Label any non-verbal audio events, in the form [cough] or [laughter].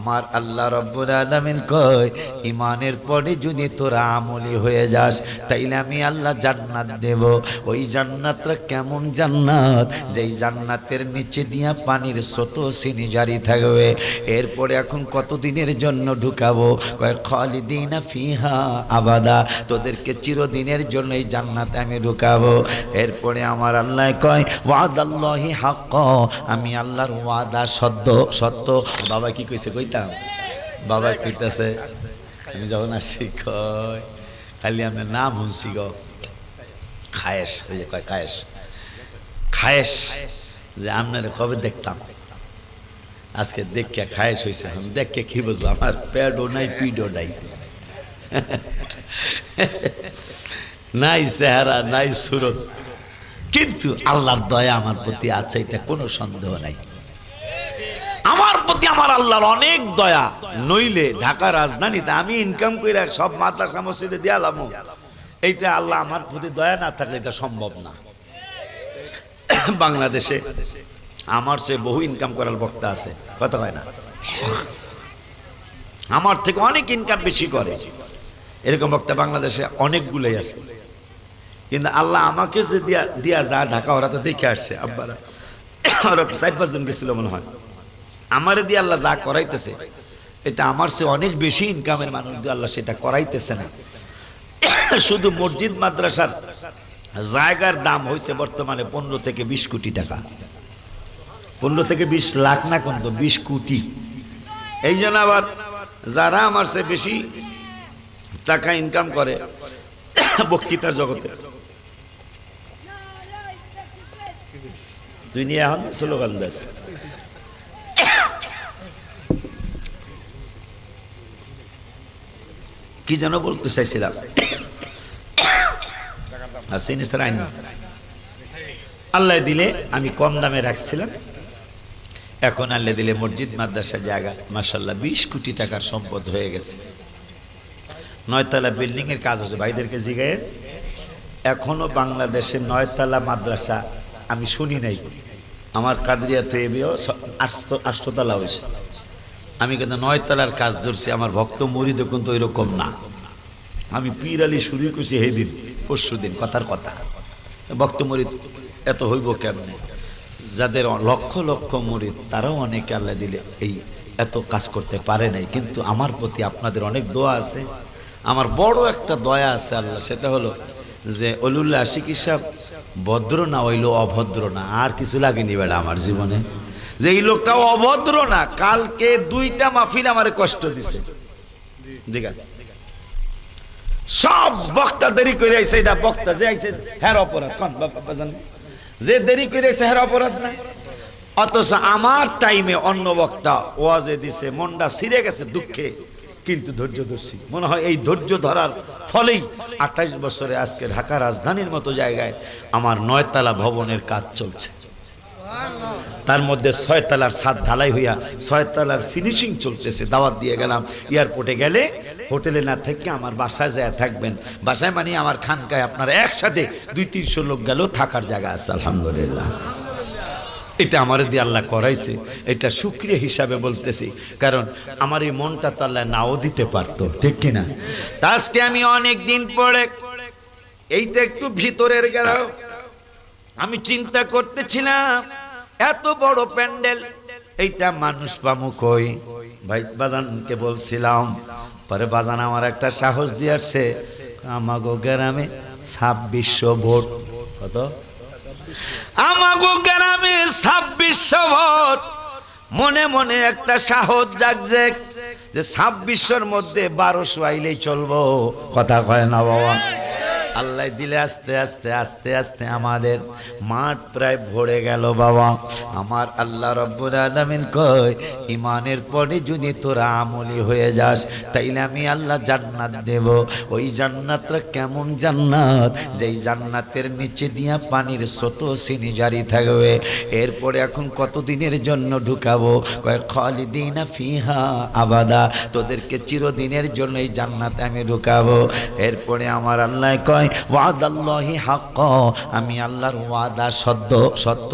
আমার আল্লাহ রব্বুল আলমিন কয় ইমানের পরে যদি তোরা আমলি হয়ে যাস, তাইলে আমি আল্লাহ জান্নাত দেব। ওই জান্নাতটা কেমন জান্নাত? যেই জান্নাতের নিচে দিয়া পানির স্রোত সিনি জারি থাকবে। এরপরে এখন কতদিনের জন্য ঢুকাবো? কয়, খালিদিনা ফিহা আবাদা। তোদেরকে চিরদিনের জন্য এই জান্নাতে আমি ঢুকাবো। এরপরে আমার আল্লাহ কয় ওয়াদ ওয়াদাল্লাহি হাক্ক। আমি আল্লাহর ওয়াদা সত্য সত্য। বাবা কি কইছে কইতাম বাবা কইতাছে আমি যখন আসি, কয়, খালি আপনার নাম শুনছি গো। খায়েস ওই যে কয় খায়েস খায়েস যে আপনার কবে দেখতাম? আজকে দেখকে খায়েস হয়েছে আমি দেখকে কি বুঝব? আমার পেটও নাই পিডও নাই। নাই চেহারা, নাই সুরত। কিন্তু আল্লাহর দয়া আমার প্রতি আছে, এটা কোনো সন্দেহ নাই। প্রতি আমার আল্লাহর অনেক দয়া। নইলে ঢাকা রাজধানীতে আমি ইনকাম করে সব মাদ্রাসা মসজিদে দিয়ালাম এইটা আল্লাহ আমার প্রতি দয়া না থাকলে এটা সম্ভব না। বাংলাদেশে আমার সে বহু ইনকাম করার বক্তা আছে। কথা হয় না? আমার থেকে অনেক ইনকাম বেশি করে। এরকম বক্তা বাংলাদেশে অনেকগুলোই আছে। কিন্তু আল্লাহ আমাকে যে দিয়া দিয়া যা ঢাকা ওরা তো দেখে আসছে, আব্বারা। ওরা চার পাঁচজন গেছিল মনে হয়। আমারে দিয়ে আল্লাহ যা করাইতেছে, এটা আমার সে অনেক বেশি ইনকামের মানুষ দিয়ে আল্লাহ সেটা করাইতেছে না। শুধু মসজিদ, মাদ্রাসার জায়গার দাম হয়েছে বর্তমানে পনেরো থেকে বিশ কোটি টাকা। পনেরো থেকে বিশ লাখ না কোন তো বিশ কোটি। এই জন্য আবার যারা আমার সে বেশি টাকা ইনকাম করে বক্তৃতার জগতে। দুনিয়া এখন স্লোগান দাস কি যেন বলতে চাইছিলাম? [coughs] আর সিনিস্টার আইন আল্লাহ দিলে আমি কম দামে রাখছিলাম। এখন আল্লাহ দিলে মসজিদ, মাদ্রাসা জায়গা মাসাল্লাহ বিশ কোটি টাকার সম্পদ হয়ে গেছে। নয়তলা বিল্ডিং এর কাজ হচ্ছে, ভাইদেরকে জিগায় এখনও বাংলাদেশে নয়তলা মাদ্রাসা আমি শুনি নাই। আমার কাদরিয়া তো এবিও আষ্টতলা হয়েছে। আমি কিন্তু নয়তলার কাজ ধরছি, আমার ভক্ত মরিদ কিন্তু ওইরকম না। আমি পীর আলী শুরু করছি সেই দিন পরশু দিন, কথার কথা। ভক্ত মরিদ, এত হইব কেমনে? যাদের লক্ষ লক্ষ মরিদ, তারাও অনেকে আল্লাহ দিলে এই এত কাজ করতে পারে নাই। কিন্তু আমার প্রতি আপনাদের অনেক দোয়া আছে। আমার বড় একটা দয়া আছে আল্লাহ, সেটা হলো যে অলুল্লাহ আশিক সাহেব ভদ্র না হইল অভদ্র না, আর কিছু লাগেনি বেড়া আমার জীবনে। যে এই লোকটা অভদ্র না, কালকে দুইটা মাহফিল আমারে কষ্ট দিছে। সব বক্তা দেরি করে আইছে, এটা বক্তা যে আইছে হ্যার অপরাধ, কন বাবা জান যে দেরি করে আইছে, হের অপরাধ না? অথচ আমার টাইমে অন্য বক্তা ওয়াজে দিছে, মনটা সিরে গেছে দুঃখে, কিন্তু ধৈর্য ধরছি মনে হয় এই ধৈর্য ধরার ফলেই আঠাইশ বছরে আজকে ঢাকা রাজধানীর মতো জায়গায় আমার নয়তলা ভবনের কাজ চলছে। তার মধ্যে ছয়তলার সাত ঢালাই হইয়া ছয়তলার ফিনিশিং চলতেছে, দাওয়াত দিয়ে গেলাম। এয়ারপোর্টে গেলে হোটেলে না থেকে আমার বাসায় যায় থাকবেন। বাসায় মানে আমার খানকায় আপনারা একসাথে দুই তিনশো লোক গেলেও থাকার জায়গা আছে, আলহামদুলিল্লাহ। এটা আমার দিয়ে আল্লাহ করাইছে। এটা সুক্রিয়া হিসাবে বলতেছি, কারণ আমার এই মনটা তো আল্লাহ নাও দিতে পারতো, ঠিক কিনা তা আজকে আমি অনেক দিন পরে, এইটা একটু ভিতরের গেল আমি চিন্তা করতেছিলাম এত বড় প্যান্ডেল। এইটা মানুষ পামু কই? ভাই, বাজানকে বলছিলাম, পরে বাজান আমার একটা সাহস দিয়ে আসছে আমাগো গ্রামে ছাব্বিশশো ভোট। কত? আমাগো গ্রামে ছাব্বিশশো ভোট। মনে মনে একটা সাহস জাগছে যে ছাব্বিশশোর মধ্যে বারোশো আইলেই চলবো। কথা কয় না বাবা। আল্লাহ দিলে আস্তে আস্তে আস্তে আস্তে আমাদের মাঠ প্রায় ভরে গেল বাবা। আমার আল্লাহ রব্বুল আলমিন কয়, ইমানের পরে যদি তোরা আমলি হয়ে যাস, তাইলে আমি আল্লাহ জান্নাত দেব। ওই জান্নাতটা কেমন জান্নাত? যেই জান্নাতের নিচে দিয়া পানির স্রোত সিনি জারি থাকবে। এরপরে এখন কতদিনের জন্য ঢুকাবো? কয়, খালিদিনা ফিহা আবাদা। তোদেরকে চিরদিনের জন্য এই জান্নাতে আমি ঢুকাবো। এরপরে আমার আল্লাহ কয় ওয়াদাল্লাহি হাক্ক। আমি আল্লাহর ওয়াদা সত্য সত্য।